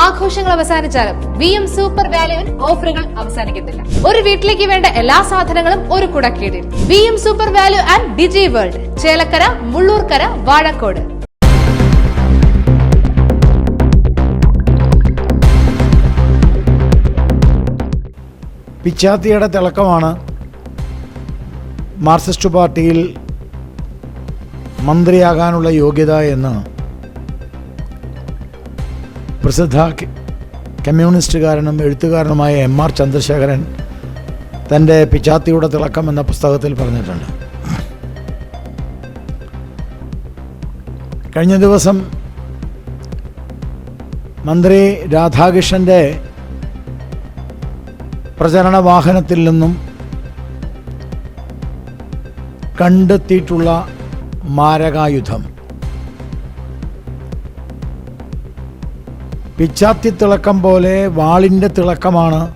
ആഘോഷങ്ങൾ അവസാനിച്ചാലും V M super വാല്യുവിൽ ഓഫറുകൾ അവസാനിക്കുന്നില്ല ഒരു വീട്ടിലേക്ക് വേണ്ട എല്ലാ സാധനങ്ങളും ഒരു കുടക്കീടിൽ V M super value and digi world Chelakkara Mullurkara Vazhakkode. പിച്ചാത്തിയുടെ തിളക്കമാണ് മാർക്സിസ്റ്റ് പാർട്ടിയിൽ മന്ത്രിയാകാനുള്ള യോഗ്യത എന്ന് പ്രസിദ്ധ കമ്മ്യൂണിസ്റ്റുകാരനും എഴുത്തുകാരനുമായ എം ആർ ചന്ദ്രശേഖരൻ തന്റെ പിച്ചാത്തിയുടെ തിളക്കം എന്ന പുസ്തകത്തിൽ പറഞ്ഞിട്ടുണ്ട്. കഴിഞ്ഞ ദിവസം മന്ത്രി രാധാകൃഷ്ണന്റെ പ്രചരണ വാഹനത്തിൽ നിന്നും കണ്ടെത്തിയിട്ടുള്ള മാരകായുധം. പിച്ചാത്തി തിളക്കം പോലെ വാളിന്റെ തിളക്കമാണ്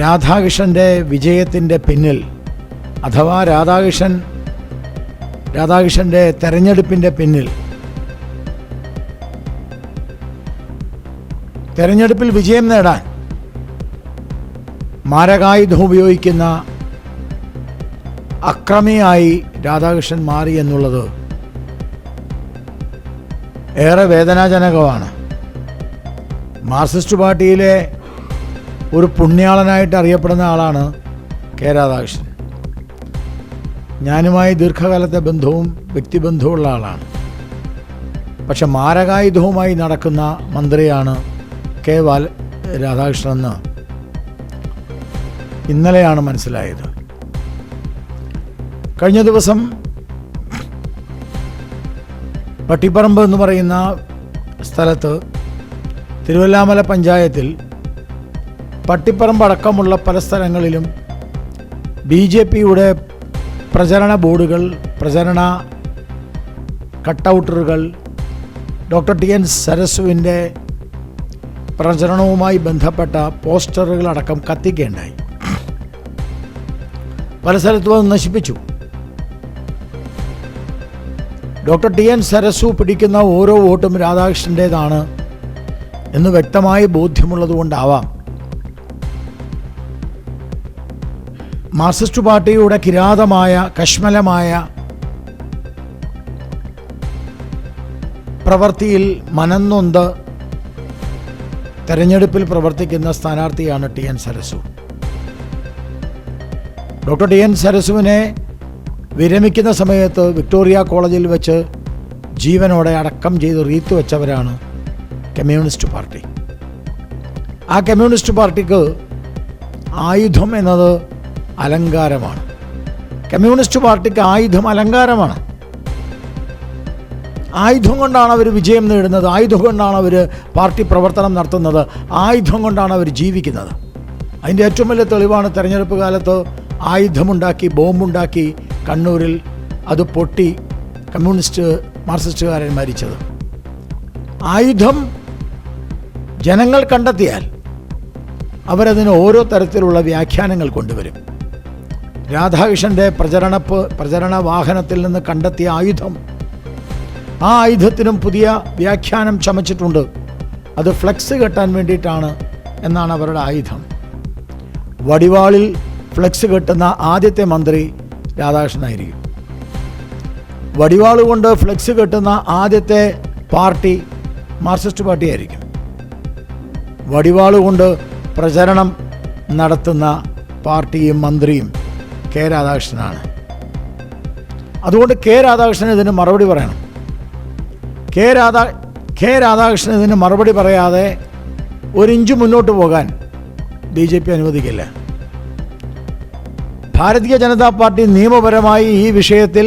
രാധാകൃഷ്ണന്റെ വിജയത്തിന്റെ പിന്നിൽ. അഥവാ രാധാകൃഷ്ണൻ രാധാകൃഷ്ണന്റെ തെരഞ്ഞെടുപ്പിന്റെ പിന്നിൽ. തെരഞ്ഞെടുപ്പിൽ വിജയം നേടാൻ മാരകായുധം ഉപയോഗിക്കുന്ന അക്രമിയായി രാധാകൃഷ്ണൻ മാറി എന്നുള്ളത് ഏറെ വേദനാജനകമാണ്. മാർക്സിസ്റ്റ് പാർട്ടിയിലെ ഒരു പുണ്യാളനായിട്ട് അറിയപ്പെടുന്ന ആളാണ് കെ രാധാകൃഷ്ണൻ. ഞാനുമായി ദീർഘകാലത്തെ ബന്ധവും വ്യക്തിബന്ധവുമുള്ള ആളാണ്. പക്ഷെ മാരകായുധവുമായി നടക്കുന്ന മന്ത്രിയാണ് കെ ബാല രാധാകൃഷ്ണൻ എന്ന് ഇന്നലെയാണ് മനസ്സിലായത്. കഴിഞ്ഞ ദിവസം പട്ടിപ്പറമ്പ് എന്ന് പറയുന്ന സ്ഥലത്ത് തിരുവല്ലാമല പഞ്ചായത്തിൽ പട്ടിപ്പറമ്പ് അടക്കമുള്ള പല സ്ഥലങ്ങളിലും ബി ജെ പിയുടെ പ്രചരണ ബോർഡുകൾ പ്രചരണ കട്ടൗട്ടറുകൾ ഡോക്ടർ ടി എൻ സരസുവിന്റെ പ്രചരണവുമായി ബന്ധപ്പെട്ട പോസ്റ്ററുകളടക്കം കത്തിക്കുകയുണ്ടായി പല സ്ഥലത്തും അത് നശിപ്പിച്ചു. ഡോക്ടർ ടി എൻ സരസു പിടിക്കുന്ന ഓരോ വോട്ടും രാധാകൃഷ്ണന്റേതാണ് എന്ന് വ്യക്തമായി ബോധ്യമുള്ളതുകൊണ്ടാവാം. മാർക്സിസ്റ്റ് പാർട്ടിയുടെ കിരാതമായ കശ്മലമായ പ്രവൃത്തിയിൽ മനന്നൊന്ത് തെരഞ്ഞെടുപ്പിൽ പ്രവർത്തിക്കുന്ന സ്ഥാനാർത്ഥിയാണ് T N Sarasu. Doctor T N സരസുവിനെ വിരമിക്കുന്ന സമയത്ത് വിക്ടോറിയ കോളേജിൽ വെച്ച് ജീവനോടെ അടക്കം ചെയ്ത് റീത്ത് വെച്ചവരാണ് കമ്മ്യൂണിസ്റ്റ് പാർട്ടി. ആ കമ്മ്യൂണിസ്റ്റ് പാർട്ടിക്ക് ആയുധം എന്നത് അലങ്കാരമാണ്. കമ്മ്യൂണിസ്റ്റ് പാർട്ടിക്ക് ആയുധം അലങ്കാരമാണ്. ആയുധം കൊണ്ടാണ് അവർ വിജയം നേടുന്നത്. ആയുധം കൊണ്ടാണ് അവർ പാർട്ടി പ്രവർത്തനം നടത്തുന്നത്. ആയുധം കൊണ്ടാണ് അവർ ജീവിക്കുന്നത്. അതിന്റെ ഏറ്റവും വലിയ തെളിവാണ് തെരഞ്ഞെടുപ്പ് കാലത്ത് ആയുധമുണ്ടാക്കി ബോംബുണ്ടാക്കി കണ്ണൂരിൽ അത് പൊട്ടി കമ്മ്യൂണിസ്റ്റ് മാർക്സിസ്റ്റുകാരൻ മരിച്ചത്. ആയുധം ജനങ്ങൾ കണ്ടെത്തിയാൽ അവരതിന് ഓരോ തരത്തിലുള്ള വ്യാഖ്യാനങ്ങൾ കൊണ്ടുവരും. രാധാകൃഷ്ണന്റെ പ്രചരണ പ്രചരണ വാഹനത്തിൽ നിന്ന് കണ്ടെത്തിയ ആയുധം ആ ആയുധത്തിനും പുതിയ വ്യാഖ്യാനം ചമച്ചിട്ടുണ്ട്. അത് ഫ്ലെക്സ് കെട്ടാൻ വേണ്ടിയിട്ടാണ് എന്നാണ് അവരുടെ ആയുധം. വടിവാളിൽ ഫ്ലെക്സ് കെട്ടുന്ന ആദ്യത്തെ മന്ത്രി രാധാകൃഷ്ണനായിരിക്കും. വടിവാൾ കൊണ്ട് ഫ്ലെക്സ് കെട്ടുന്ന ആദ്യത്തെ പാർട്ടി മാർക്സിസ്റ്റ് പാർട്ടി ആയിരിക്കും വടിവാൾ കൊണ്ട് പ്രചരണം നടത്തുന്ന പാർട്ടിയും മന്ത്രിയും കെ രാധാകൃഷ്ണനാണ്. അതുകൊണ്ട് കെ രാധാകൃഷ്ണൻ ഇതിന് മറുപടി പറയണം. കെ രാധാ കെ രാധാകൃഷ്ണൻ ഇതിന് മറുപടി പറയാതെ ഒരിഞ്ച് മുന്നോട്ട് പോകാൻ ബി ജെ പി അനുവദിക്കില്ല. ഭാരതീയ ജനതാ പാർട്ടി നിയമപരമായി ഈ വിഷയത്തിൽ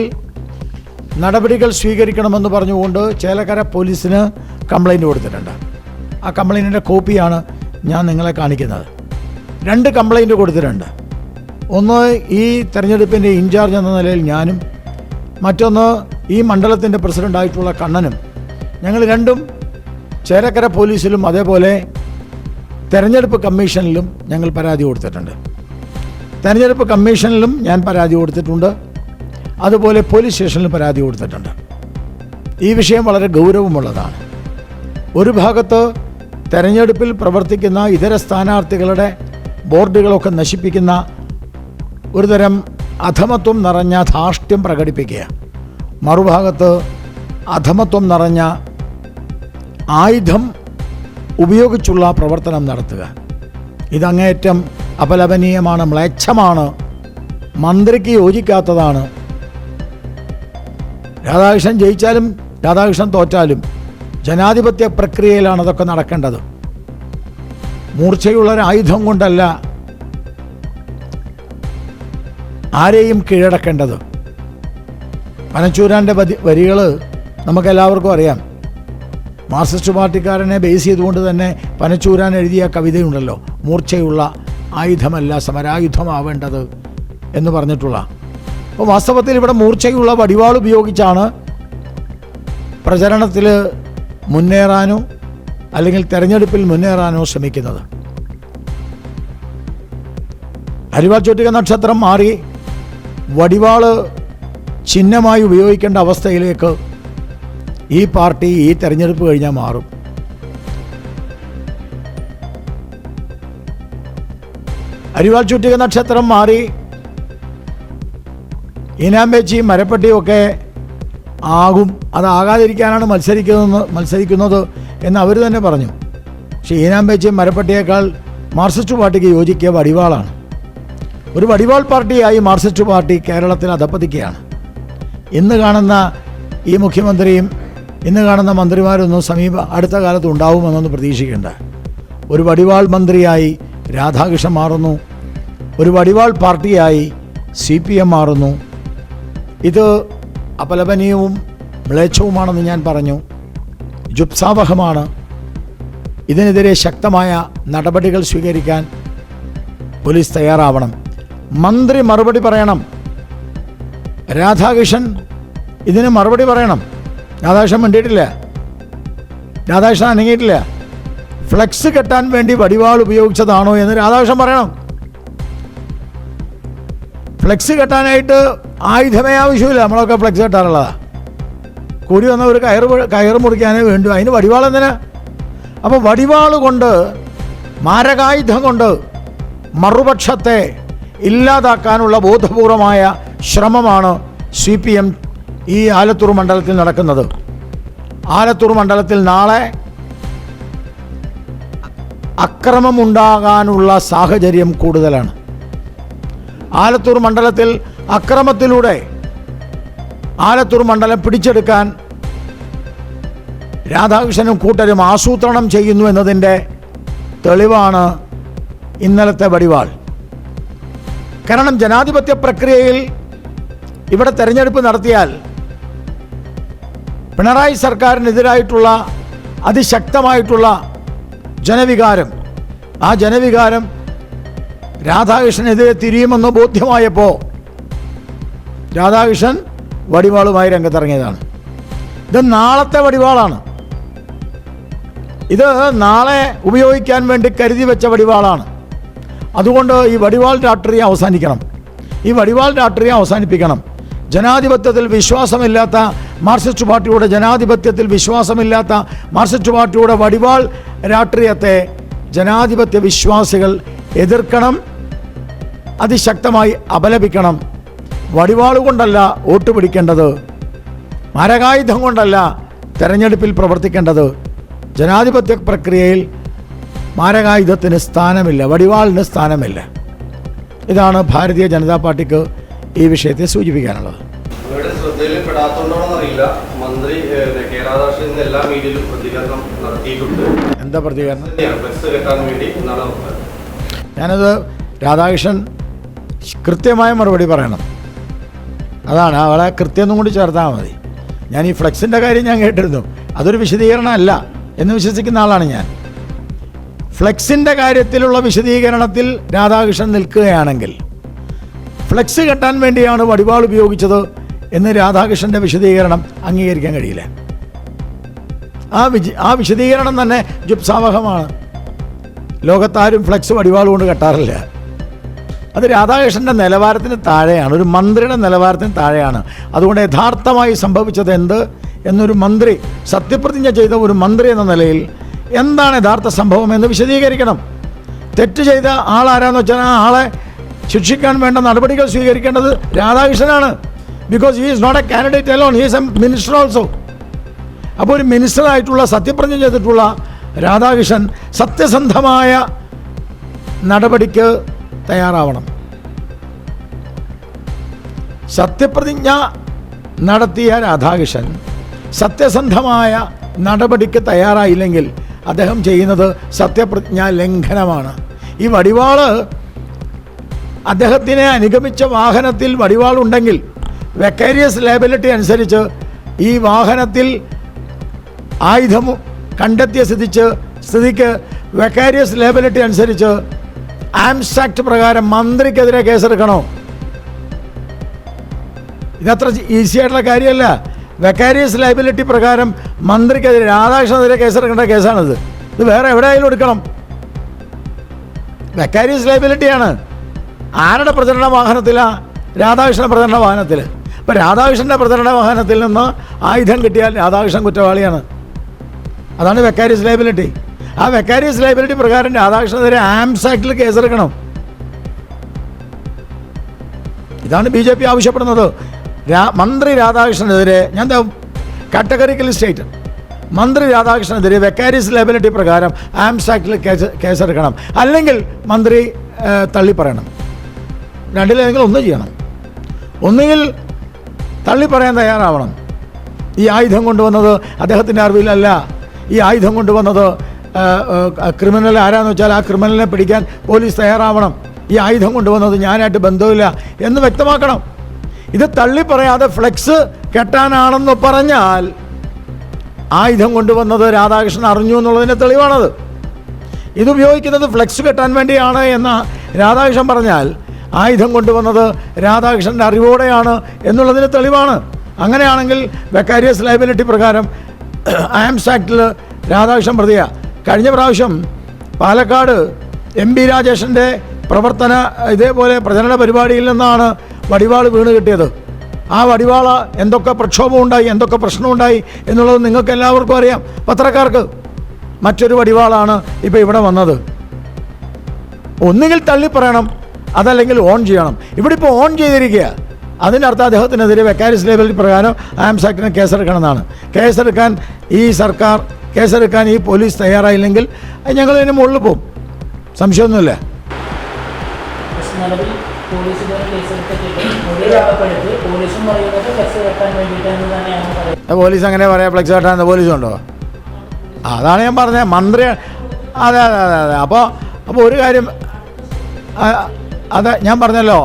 നടപടികൾ സ്വീകരിക്കണമെന്ന് പറഞ്ഞുകൊണ്ട് ചേലക്കര പോലീസിന് കംപ്ലൈന്റ് കൊടുത്തിട്ടുണ്ട്. ആ കംപ്ലൈന്റിന്റെ കോപ്പിയാണ് ഞാൻ നിങ്ങളെ കാണിക്കുന്നത്. രണ്ട് കംപ്ലൈന്റ് കൊടുത്തിട്ടുണ്ട്. ഒന്ന് ഈ തെരഞ്ഞെടുപ്പിന്റെ ഇൻചാർജ് എന്ന നിലയിൽ ഞാനും മറ്റൊന്ന് ഈ മണ്ഡലത്തിന്റെ പ്രസിഡന്റായിട്ടുള്ള കണ്ണനും. ഞങ്ങൾ രണ്ടും ചേലക്കര പോലീസിലും അതേപോലെ തെരഞ്ഞെടുപ്പ് കമ്മീഷനിലും ഞങ്ങൾ പരാതി കൊടുത്തിട്ടുണ്ട്. തെരഞ്ഞെടുപ്പ് കമ്മീഷനിലും ഞാൻ പരാതി കൊടുത്തിട്ടുണ്ട്. അതുപോലെ പോലീസ് സ്റ്റേഷനിലും പരാതി കൊടുത്തിട്ടുണ്ട്. ഈ വിഷയം വളരെ ഗൗരവമുള്ളതാണ്. ഒരു ഭാഗത്ത് തെരഞ്ഞെടുപ്പിൽ പ്രവർത്തിക്കുന്ന ഇതര സ്ഥാനാർത്ഥികളുടെ ബോർഡുകളൊക്കെ നശിപ്പിക്കുന്ന ഒരുതരം അധമത്വം നിറഞ്ഞ ധാർഷ്ട്യം പ്രകടിപ്പിക്കുക. മറുഭാഗത്ത് അധമത്വം നിറഞ്ഞ ആയുധം ഉപയോഗിച്ചുള്ള പ്രവർത്തനം നടത്തുക. ഇതങ്ങേറ്റം അപലപനീയമാണ് മ്ലേച്ഛമാണ് മന്ത്രിക്ക് യോജിക്കാത്തതാണ്. രാധാകൃഷ്ണൻ ജയിച്ചാലും രാധാകൃഷ്ണൻ തോറ്റാലും ജനാധിപത്യ പ്രക്രിയയിലാണ് അതൊക്കെ നടക്കേണ്ടത്. മൂർച്ചയുള്ള ആയുധം കൊണ്ടല്ല ആരെയും കീഴടക്കേണ്ടത്. പനച്ചൂരാന്റെ വരികൾ നമുക്കെല്ലാവർക്കും അറിയാം. മാർക്സിസ്റ്റ് പാർട്ടിക്കാരനെ ബേസ് ചെയ്തുകൊണ്ട് തന്നെ പനച്ചൂരാൻ എഴുതിയ കവിതയുണ്ടല്ലോ മൂർച്ചയുള്ള ആയുധമല്ല സമരായുധമാവേണ്ടത് എന്ന് പറഞ്ഞിട്ടുള്ള. അപ്പോൾ വാസ്തവത്തിൽ ഇവിടെ മൂർച്ചയുള്ള വടിവാൾ ഉപയോഗിച്ചാണ് പ്രചരണത്തിൽ മുന്നേറാനോ അല്ലെങ്കിൽ തെരഞ്ഞെടുപ്പിൽ മുന്നേറാനോ ശ്രമിക്കുന്നത്. അരിവാൾ ചൊട്ടിക നക്ഷത്രം മാറി വടിവാൾ ചിഹ്നമായി ഉപയോഗിക്കേണ്ട അവസ്ഥയിലേക്ക് ഈ പാർട്ടി ഈ തെരഞ്ഞെടുപ്പ് കഴിഞ്ഞാൽ മാറും. അരിവാൾ ചുറ്റിക നക്ഷത്രം മാറി. ഈനാമ്പേച്ചി മരപ്പട്ടിയും ഒക്കെ ആകും. അതാകാതിരിക്കാനാണ് മത്സരിക്കുന്നത് മത്സരിക്കുന്നത് എന്ന് അവർ തന്നെ പറഞ്ഞു. പക്ഷേ ഈനാമ്പേച്ചിയും മരപ്പട്ടിയേക്കാൾ മാർക്സിസ്റ്റ് പാർട്ടിക്ക് യോജിക്കുക വടിവാളാണ്. ഒരു വടിവാൾ പാർട്ടിയായി മാർക്സിസ്റ്റ് പാർട്ടി കേരളത്തിൽ അധപ്പതിക്കുകയാണ്. ഇന്ന് കാണുന്ന ഈ മുഖ്യമന്ത്രിയും ഇന്ന് കാണുന്ന മന്ത്രിമാരൊന്നും സമീപ അടുത്ത കാലത്ത് ഉണ്ടാവുമെന്നൊന്ന് പ്രതീക്ഷിക്കേണ്ട. ഒരു വടിവാൾ മന്ത്രിയായി രാധാകൃഷ്ണൻ മാറുന്നു. ഒരു വടിവാൾ പാർട്ടിയായി സി പി എം മാറുന്നു. ഇത് അപലപനീയവും മ്ലേച്ഛവുമാണെന്ന് ഞാൻ പറഞ്ഞു. ജുപ്സാവഹമാണ്. ഇതിനെതിരെ ശക്തമായ നടപടികൾ സ്വീകരിക്കാൻ പോലീസ് തയ്യാറാവണം. മന്ത്രി മറുപടി പറയണം. രാധാകൃഷ്ണൻ ഇതിന് മറുപടി പറയണം. രാധാകൃഷ്ണൻ വേണ്ടിയിട്ടില്ല രാധാകൃഷ്ണൻ അനങ്ങിയിട്ടില്ല. ഫ്ലെക്സ് കെട്ടാൻ വേണ്ടി വടിവാൾ ഉപയോഗിച്ചതാണോ എന്ന് രാധാകൃഷ്ണൻ പറയണം. ഫ്ലെക്സ് കെട്ടാനായിട്ട് ആയുധമേ ആവശ്യമില്ല. നമ്മളൊക്കെ ഫ്ലെക്സ് കെട്ടാറുള്ളതാ. കൂടി വന്ന ഒരു കയർ കയറ് മുറിക്കാനേ വേണ്ടു. അതിന് വടിവാൾ എന്തിനാ? അപ്പോൾ വടിവാൾ കൊണ്ട് മാരകായുധം കൊണ്ട് മറുപക്ഷത്തെ ഇല്ലാതാക്കാനുള്ള ബോധപൂർവമായ ശ്രമമാണ് സി പി എം ഈ ആലത്തൂർ മണ്ഡലത്തിൽ നടക്കുന്നത്. ആലത്തൂർ മണ്ഡലത്തിൽ നാളെ അക്രമമുണ്ടാകാനുള്ള സാഹചര്യം കൂടുതലാണ്. ആലത്തൂർ മണ്ഡലത്തിൽ അക്രമത്തിലൂടെ ആലത്തൂർ മണ്ഡലം പിടിച്ചെടുക്കാൻ രാധാകൃഷ്ണനും കൂട്ടരും ആസൂത്രണം ചെയ്യുന്നു എന്നതിന്റെ തെളിവാണ് ഇന്നലത്തെ വടിവാൾ. കാരണം ജനാധിപത്യ പ്രക്രിയയിൽ ഇവിടെ തെരഞ്ഞെടുപ്പ് നടത്തിയാൽ പിണറായി സർക്കാരിനെതിരായിട്ടുള്ള അതിശക്തമായിട്ടുള്ള ജനവികാരം ആ ജനവികാരം രാധാകൃഷ്ണനെതിരെ തിരിയുമെന്ന് ബോധ്യമായപ്പോൾ രാധാകൃഷ്ണൻ വടിവാളുമായി രംഗത്തിറങ്ങിയതാണ്. ഇത് നാളത്തെ വടിവാളാണ്. ഇത് നാളെ ഉപയോഗിക്കാൻ വേണ്ടി കരുതി വെച്ച വടിവാളാണ്. അതുകൊണ്ട് ഈ വടിവാൾ രാഷ്ട്രീയം അവസാനിക്കണം. ഈ വടിവാൾ രാഷ്ട്രീയം അവസാനിപ്പിക്കണം. ജനാധിപത്യത്തിൽ വിശ്വാസമില്ലാത്ത മാർസിസ്റ്റ് പാർട്ടിയുടെ ജനാധിപത്യത്തിൽ വിശ്വാസമില്ലാത്ത മാർസിസ്റ്റ് പാർട്ടിയുടെ വടിവാൾ രാഷ്ട്രീയത്തെ ജനാധിപത്യ വിശ്വാസികൾ എതിർക്കണം. അതിശക്തമായി അപലപിക്കണം. വടിവാളുകൊണ്ടല്ല വോട്ട് പിടിക്കേണ്ടത്. മരകായുധം കൊണ്ടല്ല തെരഞ്ഞെടുപ്പിൽ പ്രവർത്തിക്കേണ്ടത്. ജനാധിപത്യ പ്രക്രിയയിൽ മാരകായുധത്തിന് സ്ഥാനമില്ല വടിവാളിന് സ്ഥാനമില്ല. ഇതാണ് ഭാരതീയ ജനതാ പാർട്ടിക്ക് ഈ വിഷയത്തെ സൂചിപ്പിക്കാനുള്ളത്. എന്താ പ്രതികരണം. ഞാനത് രാധാകൃഷ്ണൻ കൃത്യമായ മറുപടി പറയണം. അതാണ് അവളെ കൃത്യം കൂടി ചേർത്താൽ മതി. ഞാൻ ഈ ഫ്ലെക്സിന്റെ കാര്യം ഞാൻ കേട്ടിരുന്നു. അതൊരു വിശദീകരണമല്ല എന്ന് വിശ്വസിക്കുന്ന ആളാണ് ഞാൻ. ഫ്ലെക്സിന്റെ കാര്യത്തിലുള്ള വിശദീകരണത്തിൽ രാധാകൃഷ്ണൻ നിൽക്കുകയാണെങ്കിൽ ഫ്ലെക്സ് കെട്ടാൻ വേണ്ടിയാണ് വടിവാൾ ഉപയോഗിച്ചത് എന്ന് രാധാകൃഷ്ണന്റെ വിശദീകരണം അംഗീകരിക്കാൻ കഴിയില്ല. ആ വിജ ആ വിശദീകരണം തന്നെ ജുപ്സാവഹമാണ്. ലോകത്താരും ഫ്ലെക്സ് വടിവാൾ കൊണ്ട് കെട്ടാറില്ല. അത് രാധാകൃഷ്ണന്റെ നിലവാരത്തിന് താഴെയാണ് ഒരു മന്ത്രിയുടെ നിലവാരത്തിന് താഴെയാണ്. അതുകൊണ്ട് യഥാർത്ഥമായി സംഭവിച്ചത് എന്ത്? എന്നൊരു മന്ത്രി സത്യപ്രതിജ്ഞ ചെയ്ത ഒരു മന്ത്രി എന്ന നിലയിൽ എന്താണ് യഥാർത്ഥ സംഭവം എന്ന് വിശദീകരിക്കണം. തെറ്റ് ചെയ്ത ആളാരാന്ന് വെച്ചാൽ ആ ആളെ ശിക്ഷിക്കാൻ വേണ്ട നടപടികൾ സ്വീകരിക്കേണ്ടത് രാധാകൃഷ്ണനാണ്. Because he is not a candidate alone he is a minister also അപ്പോൾ ഒരു മിനിസ്റ്ററായിട്ടുള്ള സത്യപ്രതിജ്ഞ ചെയ്തിട്ടുള്ള രാധാകൃഷ്ണൻ സത്യസന്ധമായ നടപടിക്ക് തയ്യാറാവണം. സത്യപ്രതിജ്ഞ നടത്തിയ രാധാകൃഷ്ണൻ സത്യസന്ധമായ നടപടിക്ക് തയ്യാറായില്ലെങ്കിൽ അദ്ദേഹം ചെയ്യുന്നത് സത്യപ്രതിജ്ഞ ലംഘനമാണ്. ഈ വടിവാൾ അദ്ദേഹത്തിനെ അനുഗമിച്ച വാഹനത്തിൽ വടിവാളുണ്ടെങ്കിൽ വെക്കേരിയസ് ലേബിലിറ്റി അനുസരിച്ച് ഈ വാഹനത്തിൽ ആയുധം കണ്ടെത്തിയ സ്ഥിതിച്ച് സ്ഥിതിക്ക് വെക്കാരിയസ് ലേബിലിറ്റി അനുസരിച്ച് ആംസ് ആക്ട് പ്രകാരം മന്ത്രിക്കെതിരെ കേസെടുക്കണോ? ഇതത്ര ഈസി ആയിട്ടുള്ള കാര്യമല്ല. വെക്കാരിയസ് ലൈബിലിറ്റി പ്രകാരം മന്ത്രിക്കെതിരെ രാധാകൃഷ്ണനെതിരെ കേസെടുക്കേണ്ട കേസാണിത്. ഇത് വേറെ എവിടെയായാലും എടുക്കണം. വെക്കാരിയസ് ലൈബിലിറ്റിയാണ് ആരുടെ പ്രചരണ വാഹനത്തിലാണ് രാധാകൃഷ്ണ പ്രചരണ വാഹനത്തിൽ ഇപ്പം രാധാകൃഷ്ണന്റെ പ്രചരണ വാഹനത്തിൽ നിന്ന് ആയുധം കിട്ടിയാൽ രാധാകൃഷ്ണൻ കുറ്റവാളിയാണ്. അതാണ് വെക്കാരിയസ് ലൈബിലിറ്റി ആ വെക്കാരിയസ് ലൈബിലിറ്റി പ്രകാരം രാധാകൃഷ്ണനെതിരെ ആംസ് ആക്ടിൽ കേസെടുക്കണം. ഇതാണ് ബി ജെ പി ആവശ്യപ്പെടുന്നത്. മന്ത്രി രാധാകൃഷ്ണനെതിരെ ഞാൻ കാറ്റഗറിക്കൽ സ്റ്റേറ്റ്. മന്ത്രി രാധാകൃഷ്ണനെതിരെ വെക്കാരിയസ് ലൈബിലിറ്റി പ്രകാരം ആംസ് ആക്ടിൽ കേസ് കേസെടുക്കണം. അല്ലെങ്കിൽ മന്ത്രി തള്ളി പറയണം. രണ്ടിലേതെങ്കിലും ഒന്ന് ചെയ്യണം. ഒന്നുകിൽ തള്ളി പറയാൻ തയ്യാറാവണം. ഈ ആയുധം കൊണ്ടുവന്നത് അദ്ദേഹത്തിന്റെ അറിവിലല്ല. ഈ ആയുധം കൊണ്ടുവന്നത് ക്രിമിനൽ ആരാന്ന് വെച്ചാൽ ആ ക്രിമിനലിനെ പിടിക്കാൻ പോലീസ് തയ്യാറാവണം. ഈ ആയുധം കൊണ്ടുവന്നത് ഞാനായിട്ട് ബന്ധമില്ല എന്ന് വ്യക്തമാക്കണം. ഇത് തള്ളി പറയാതെ ഫ്ലെക്സ് കെട്ടാനാണെന്ന് പറഞ്ഞാൽ ആയുധം കൊണ്ടുവന്നത് രാധാകൃഷ്ണൻ അറിഞ്ഞു എന്നുള്ളതിന്റെ തെളിവാണത്. ഇതുപയോഗിക്കുന്നത് ഫ്ലെക്സ് കെട്ടാൻ വേണ്ടിയാണ് എന്ന് രാധാകൃഷ്ണൻ പറഞ്ഞാൽ ആയുധം കൊണ്ടുവന്നത് രാധാകൃഷ്ണന്റെ അറിവോടെയാണ് എന്നുള്ളതിന് തെളിവാണ്. അങ്ങനെയാണെങ്കിൽ വെക്കാരിയസ് ലൈബിലിറ്റി പ്രകാരം ആംസ് ആക്ടിൽ രാധാകൃഷ്ണൻ പ്രതിയ. കഴിഞ്ഞ പ്രാവശ്യം പാലക്കാട് എം ബി രാജേഷിന്റെ പ്രവർത്തന ഇതേപോലെ പ്രചരണ പരിപാടിയിൽ നിന്നാണ് വടിവാൾ വീണ് കിട്ടിയത്. ആ വടിവാള എന്തൊക്കെ പ്രക്ഷോഭം ഉണ്ടായി എന്തൊക്കെ പ്രശ്നമുണ്ടായി എന്നുള്ളത് നിങ്ങൾക്ക് എല്ലാവർക്കും അറിയാം. പത്രക്കാർക്ക് മറ്റൊരു വടിവാളാണ് ഇപ്പോൾ ഇവിടെ വന്നത്. ഒന്നുകിൽ തള്ളിപ്പറയണം അതല്ലെങ്കിൽ ഓൺ ചെയ്യണം. ഇവിടെ ഇപ്പോൾ ഓൺ ചെയ്തിരിക്കുക. അതിന്റെ അർത്ഥം അദ്ദേഹത്തിനെതിരെ വെക്കാരിസ് ലേബൽ പ്രകാരം ആംസ് ആക്ടിന് കേസെടുക്കണമെന്നാണ് കേസെടുക്കാൻ ഈ സർക്കാർ കേസെടുക്കാൻ ഈ പോലീസ് തയ്യാറായില്ലെങ്കിൽ ഞങ്ങൾ അതിന് മുകളിൽ പോകും. സംശയമൊന്നുമില്ല. പോലീസ് അങ്ങനെ പറയാം ഫ്ലെക്സ് കെട്ടാൻ പോലീസുണ്ടോ അതാണ് ഞാൻ പറഞ്ഞത്. മന്ത്രി അതെ അതെ അതെ അതെ. അപ്പോൾ അപ്പോൾ ഒരു കാര്യം അതെ ഞാൻ പറഞ്ഞല്ലോ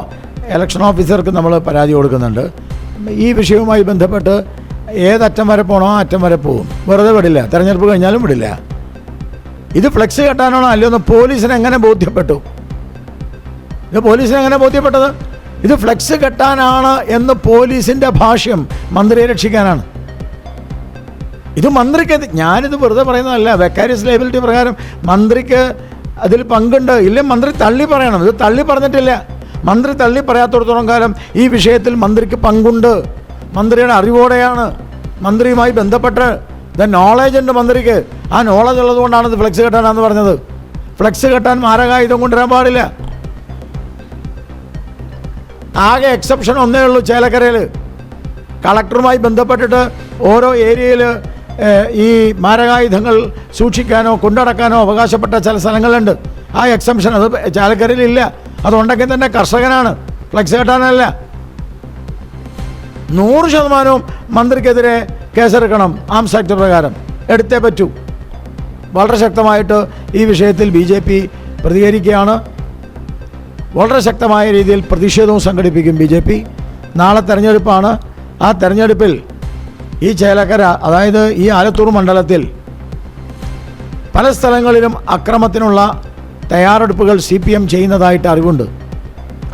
ഇലക്ഷൻ ഓഫീസർക്ക് നമ്മൾ പരാതി കൊടുക്കുന്നുണ്ട്. ഈ വിഷയവുമായി ബന്ധപ്പെട്ട് ഏതറ്റം വരെ പോകണോ ആ അറ്റം വരെ പോകും വെറുതെ വിടില്ല. തെരഞ്ഞെടുപ്പ് കഴിഞ്ഞാലും വിടില്ല. ഇത് ഫ്ലെക്സ് കെട്ടാനാണോ? അല്ലയോ എന്ന് പോലീസിന് എങ്ങനെ ബോധ്യപ്പെട്ടു? ഇത് പോലീസിന് എങ്ങനെ ബോധ്യപ്പെട്ടത്? ഇത് ഫ്ലെക്സ് കെട്ടാനാണ് എന്ന് പോലീസിന്റെ ഭാഷ്യം മന്ത്രിയെ രക്ഷിക്കാനാണ്. ഇത് മന്ത്രിക്ക് ഞാനിത് വെറുതെ പറയുന്നതല്ല. വെക്കാരിയസ് ലൈബിലിറ്റി പ്രകാരം മന്ത്രിക്ക് അതിൽ പങ്കുണ്ട്. ഇല്ലേ മന്ത്രി തള്ളി പറയണം. ഇത് തള്ളി പറഞ്ഞിട്ടില്ല. മന്ത്രി തള്ളി പറയാത്തോടത്തോളം കാലം ഈ വിഷയത്തിൽ മന്ത്രിക്ക് പങ്കുണ്ട്. മന്ത്രിയുടെ അറിവോടെയാണ് മന്ത്രിയുമായി ബന്ധപ്പെട്ട് ദ നോളേജ് ഉണ്ട് മന്ത്രിക്ക് ആ നോളേജ് ഉള്ളതുകൊണ്ടാണ് ഇത് ഫ്ലെക്സ് കെട്ടാനാന്ന് പറഞ്ഞത്. ഫ്ലെക്സ് കെട്ടാൻ മാരകായുധം കൊണ്ടുവരാൻ പാടില്ല. ആകെ എക്സെപ്ഷൻ ഒന്നേ ഉള്ളൂ ചേലക്കരയിൽ കളക്ടറുമായി ബന്ധപ്പെട്ടിട്ട് ഓരോ ഏരിയയിൽ ഈ മാരകായുധങ്ങൾ സൂക്ഷിക്കാനോ കൊണ്ടടക്കാനോ അവകാശപ്പെട്ട ചില സ്ഥലങ്ങളുണ്ട്. ആ എക്സംഷൻ അത് ചാലക്കരയിലില്ല. അതുണ്ടെങ്കിൽ തന്നെ കർഷകനാണ്. ഫ്ലെക്സ് കെട്ടാനല്ല. നൂറ് ശതമാനവും മന്ത്രിക്കെതിരെ കേസെടുക്കണം ആംസ് ആക്ട് പ്രകാരം. എടുത്തേ പറ്റൂ. വളരെ ശക്തമായിട്ട് ഈ വിഷയത്തിൽ ബി ജെ പി പ്രതികരിക്കുകയാണ്. വളരെ ശക്തമായ രീതിയിൽ പ്രതിഷേധവും സംഘടിപ്പിക്കും ബി ജെ പി. നാളെ തെരഞ്ഞെടുപ്പാണ്. ആ തെരഞ്ഞെടുപ്പിൽ ഈ ചേലക്കര അതായത് ഈ ആലത്തൂർ മണ്ഡലത്തിൽ പല സ്ഥലങ്ങളിലും അക്രമത്തിനുള്ള തയ്യാറെടുപ്പുകൾ സി പി എം ചെയ്യുന്നതായിട്ട് അറിവുണ്ട്.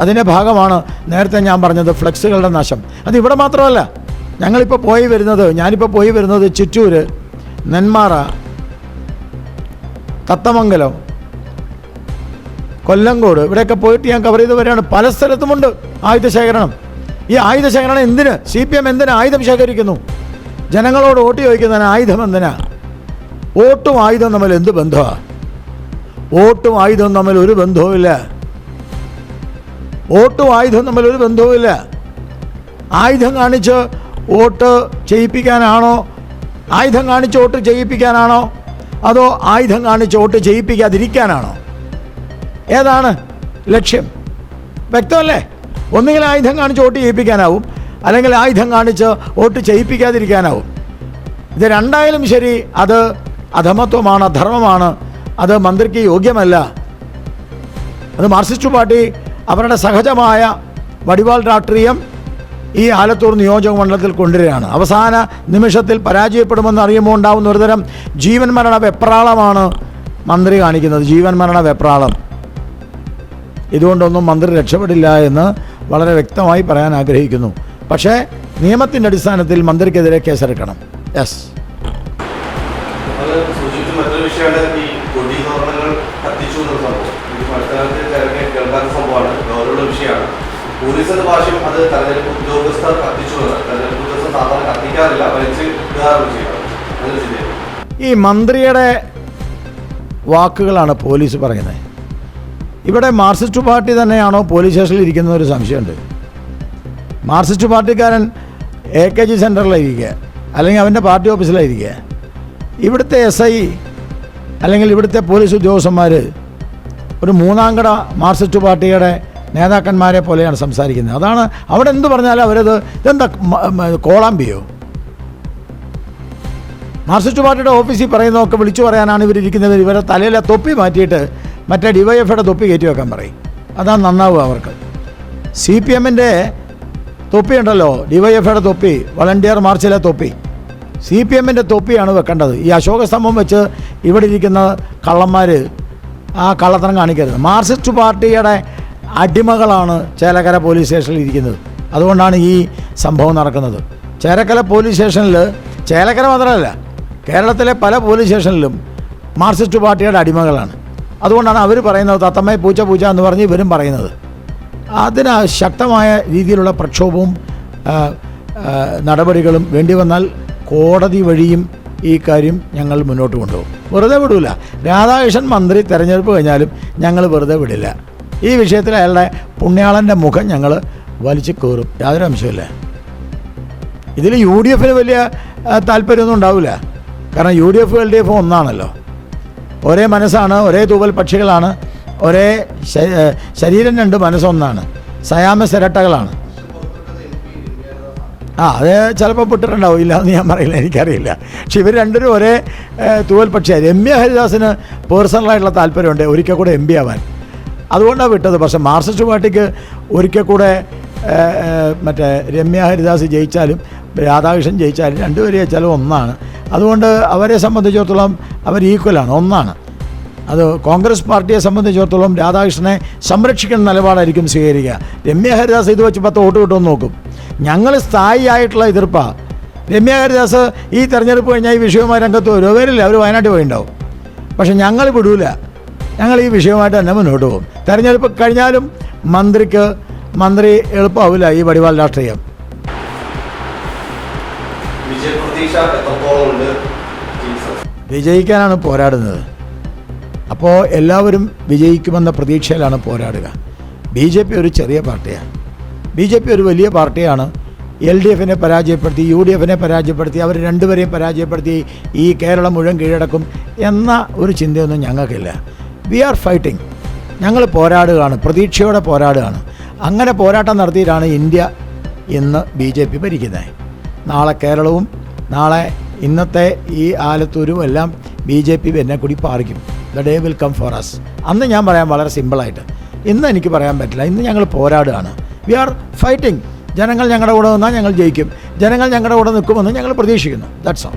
അതിന്റെ ഭാഗമാണ് നേരത്തെ ഞാൻ പറഞ്ഞത് ഫ്ലെക്സുകളുടെ നാശം. അത് ഇവിടെ മാത്രമല്ല ഞങ്ങളിപ്പോൾ പോയി വരുന്നത് ഞാനിപ്പോൾ പോയി വരുന്നത് ചിറ്റൂർ നെന്മാറ തത്തമംഗലം കൊല്ലങ്കോട്. ഇവിടെയൊക്കെ പോയിട്ട് ഞാൻ കവർ ചെയ്ത് വരികയാണ്. പല സ്ഥലത്തുമുണ്ട് ആയുധ ശേഖരണം. ഈ ആയുധ ശേഖരണം എന്തിന്? സി പി എം എന്തിനാ ആയുധം ശേഖരിക്കുന്നു? ജനങ്ങളോട് വോട്ട് ചോദിക്കുന്നതിന് ആയുധം എന്തിനാ? വോട്ടും ആയുധം തമ്മിൽ എന്ത് ബന്ധമാണ് വോട്ടും ആയുധവും തമ്മിൽ ഒരു ബന്ധവുമില്ല. വോട്ടും ആയുധം തമ്മിൽ ഒരു ബന്ധവുമില്ല. ആയുധം കാണിച്ച് വോട്ട് ചെയ്യിപ്പിക്കാനാണോ? ആയുധം കാണിച്ച് വോട്ട് ചെയ്യിപ്പിക്കാനാണോ? അതോ ആയുധം കാണിച്ച് വോട്ട് ചെയ്യിപ്പിക്കാതിരിക്കാനാണോ? ഏതാണ് ലക്ഷ്യം? വ്യക്തമല്ലേ? ഒന്നുകിൽ ആയുധം കാണിച്ച് വോട്ട് ചെയ്യിപ്പിക്കാനാവും അല്ലെങ്കിൽ ആയുധം കാണിച്ച് വോട്ട് ചെയ്യിപ്പിക്കാതിരിക്കാനാവും. ഇത് രണ്ടായാലും ശരി അത് അധമത്വമാണ് അധർമ്മമാണ് അത് മന്ത്രിക്ക് യോഗ്യമല്ല. അത് മാർക്സിസ്റ്റ് പാർട്ടി അവരുടെ സഹജമായ വടിവാൾ രാഷ്ട്രീയം ഈ ആലത്തൂർ നിയോജക മണ്ഡലത്തിൽ കൊണ്ടുവരികയാണ്. അവസാന നിമിഷത്തിൽ പരാജയപ്പെടുമെന്ന് അറിയുമ്പോൾ ഉണ്ടാകുന്ന ഒരുതരം ജീവൻ മരണ വെപ്രാളമാണ് മന്ത്രി കാണിക്കുന്നത്. ജീവൻ മരണ വെപ്രാളം. ഇതുകൊണ്ടൊന്നും മന്ത്രി രക്ഷപ്പെടില്ല എന്ന് വളരെ വ്യക്തമായി പറയാൻ ആഗ്രഹിക്കുന്നു. പക്ഷേ നിയമത്തിന്റെ അടിസ്ഥാനത്തിൽ മന്ത്രിക്കെതിരെ കേസെടുക്കണം. യെസ്. പോലീസിന്റെ ഭാഷയും അത് തെരഞ്ഞെടുപ്പ് ഉദ്യോഗസ്ഥർ കത്തിച്ചു തെരഞ്ഞെടുപ്പ് ഉദ്യോഗസ്ഥർ സാധാരണ കത്തിക്കാറില്ല വലിച്ച് ഇടാറുള്ള ചെയ്യാറ് ഈ മന്ത്രിയുടെ വാക്കുകളാണ് പോലീസ് പറയുന്നത്. ഇവിടെ മാർക്സിസ്റ്റ് പാർട്ടി തന്നെയാണോ പോലീസ് സ്റ്റേഷനിൽ ഇരിക്കുന്ന ഒരു സംശയമുണ്ട്. മാർക്സിസ്റ്റ് പാർട്ടിക്കാരൻ എ കെ ജി സെന്ററിലായിരിക്കുക അല്ലെങ്കിൽ അവന്റെ പാർട്ടി ഓഫീസിലായിരിക്കുക. ഇവിടുത്തെ എസ് ഐ അല്ലെങ്കിൽ ഇവിടുത്തെ പോലീസ് ഉദ്യോഗസ്ഥന്മാർ ഒരു മൂന്നാംകട മാർക്സിസ്റ്റ് പാർട്ടിയുടെ നേതാക്കന്മാരെ പോലെയാണ് സംസാരിക്കുന്നത്. അതാണ് അവിടെ എന്ത് പറഞ്ഞാലും അവരത് ഇതെന്താ കോളാമ്പിയോ? മാർക്സിസ്റ്റ് പാർട്ടിയുടെ ഓഫീസിൽ പറയുന്നതൊക്കെ വിളിച്ചു പറയാനാണ് ഇവരിരിക്കുന്നത്. ഇവരെ തലയിലെ തൊപ്പി മാറ്റിയിട്ട് മറ്റേ ഡിവൈഎഫ്ഐയുടെ തൊപ്പി കയറ്റി വെക്കാൻ പറയും. അതാണ് നന്നാവുക അവർക്ക്. സി പി എമ്മിന്റെ തൊപ്പി ഉണ്ടല്ലോ ഡിവൈഎഫ്ഐയുടെ തൊപ്പി വളണ്ടിയർ മാർച്ചിലെ തൊപ്പി. സി പി എമ്മിന്റെ തൊപ്പിയാണ് വെക്കേണ്ടത്. ഈ അശോക സ്തംഭം വെച്ച് ഇവിടെ ഇരിക്കുന്ന കള്ളന്മാർ ആ കള്ളത്തരം കാണിക്കരുത്. മാർക്സിസ്റ്റ് പാർട്ടിയുടെ അടിമകളാണ് ചേലക്കര പോലീസ് സ്റ്റേഷനിൽ ഇരിക്കുന്നത്. അതുകൊണ്ടാണ് ഈ സംഭവം നടക്കുന്നത്. ചേലക്കര പോലീസ് സ്റ്റേഷനിൽ ചേലക്കര മാത്രമല്ല കേരളത്തിലെ പല പോലീസ് സ്റ്റേഷനിലും മാർക്സിസ്റ്റ് പാർട്ടിയുടെ അടിമകളാണ്. അതുകൊണ്ടാണ് അവർ പറയുന്നത് തത്തമ്മയെ പൂച്ച പൂച്ച എന്ന് പറഞ്ഞ് ഇവരും പറയുന്നത്. അതിന് ശക്തമായ രീതിയിലുള്ള പ്രക്ഷോഭവും നടപടികളും വേണ്ടി വന്നാൽ കോടതി വഴിയും ഈ കാര്യം ഞങ്ങൾ മുന്നോട്ട് കൊണ്ടുപോകും. വെറുതെ വിടില്ല രാധാകൃഷ്ണൻ മന്ത്രി തെരഞ്ഞെടുപ്പ് കഴിഞ്ഞാലും ഞങ്ങൾ വെറുതെ വിടില്ല. ഈ വിഷയത്തിൽ അയാളുടെ പുണ്യാളന്റെ മുഖം ഞങ്ങൾ വലിച്ചു കയറും യാതൊരു അംശമില്ല ഇതിൽ യു ഡി എഫിന് വലിയ താല്പര്യമൊന്നും ഉണ്ടാവില്ല. കാരണം U D F L D F ഒന്നാണല്ലോ. ഒരേ മനസ്സാണ് ഒരേ തൂവൽ പക്ഷികളാണ് ഒരേ ശരീരം രണ്ട് മനസ്സൊന്നാണ്. സയാമ സിരട്ടകളാണ്. ആ അത് ചിലപ്പോൾ പൊട്ടിട്ടുണ്ടാവും. ഇല്ല എന്ന് ഞാൻ പറയില്ല എനിക്കറിയില്ല. പക്ഷെ ഇവർ രണ്ടുപേരും ഒരേ തൂവൽ പക്ഷിയാണ് രമ്യ ഹരിദാസിന് പേഴ്സണലായിട്ടുള്ള താല്പര്യമുണ്ട്. ഒരിക്കൽ കൂടെ എം പി ആവാൻ. അതുകൊണ്ടാണ് വിട്ടത്. പക്ഷേ മാർക്സിസ്റ്റ് പാർട്ടിക്ക് ഒരിക്കൽ കൂടെ മറ്റേ രമ്യ ഹരിദാസ് ജയിച്ചാലും രാധാകൃഷ്ണൻ ജയിച്ചാലും രണ്ടുപേരും ജയിച്ചാലും ഒന്നാണ്. അതുകൊണ്ട് അവരെ സംബന്ധിച്ചിടത്തോളം അവർ ഈക്വലാണ് ഒന്നാണ്. അത് കോൺഗ്രസ് പാർട്ടിയെ സംബന്ധിച്ചിടത്തോളം രാധാകൃഷ്ണനെ സംരക്ഷിക്കുന്ന നിലപാടായിരിക്കും സ്വീകരിക്കുക. രമ്യ ഹരിദാസ് ഇത് വെച്ച് പത്ത് വോട്ട് കിട്ടുമെന്ന് നോക്കും. ഞങ്ങൾ സ്ഥായിയായിട്ടുള്ള എതിർപ്പാണ് രമ്യ ഹരിദാസ് ഈ തെരഞ്ഞെടുപ്പ് കഴിഞ്ഞാൽ ഈ വിഷയവുമായി രംഗത്ത് വരുമോ വരില്ല അവർ വയനാട്ടിൽ പോയിണ്ടാവും. പക്ഷെ ഞങ്ങൾ വിടൂല. ഞങ്ങൾ ഈ വിഷയവുമായിട്ട് തന്നെ മുന്നോട്ട് പോകും. തെരഞ്ഞെടുപ്പ് കഴിഞ്ഞാലും മന്ത്രിക്ക് മന്ത്രി എളുപ്പമാവില്ല ഈ വടിവാൾ രാഷ്ട്രീയം. വിജയിക്കാനാണ് പോരാടുന്നത്. അപ്പോൾ എല്ലാവരും വിജയിക്കുമെന്ന പ്രതീക്ഷയിലാണ് പോരാടുക. ബി ജെ പി ഒരു ചെറിയ പാർട്ടിയാണ്. ബി ജെ പി ഒരു വലിയ പാർട്ടിയാണ്. എൽ ഡി എഫിനെ പരാജയപ്പെടുത്തി യു ഡി എഫിനെ പരാജയപ്പെടുത്തി അവർ രണ്ടുപേരെയും പരാജയപ്പെടുത്തി ഈ കേരളം മുഴുവൻ കീഴടക്കും എന്ന ഒരു ചിന്തയൊന്നും ഞങ്ങൾക്കില്ല. We are fighting. ഞങ്ങൾ പോരാടുകയാണ് പ്രതീക്ഷയോടെ പോരാടുകയാണ്. അങ്ങനെ പോരാട്ടം നടത്തിയിട്ടാണ് ഇന്ത്യ ഇന്ന് ബി ജെ പി ഭരിക്കുന്നത്. നാളെ കേരളവും നാളെ ഇന്നത്തെ ഈ ആലത്തൂരും എല്ലാം ബി ജെ പി എന്നെ കൂടി പാറിക്കും. The day will come for us അന്ന് ഞാൻ പറയാൻ വളരെ സിമ്പിളായിട്ട് ഇന്ന് എനിക്ക് പറയാൻ പറ്റില്ല ഇന്ന് ഞങ്ങൾ പോരാടുകയാണ്. We are fighting. ജനങ്ങൾ ഞങ്ങളുടെ കൂടെ നിന്നാൽ ഞങ്ങൾ ജയിക്കും. ജനങ്ങൾ ഞങ്ങളുടെ കൂടെ നിൽക്കുമെന്ന് ഞങ്ങൾ പ്രതീക്ഷിക്കുന്നു. That's all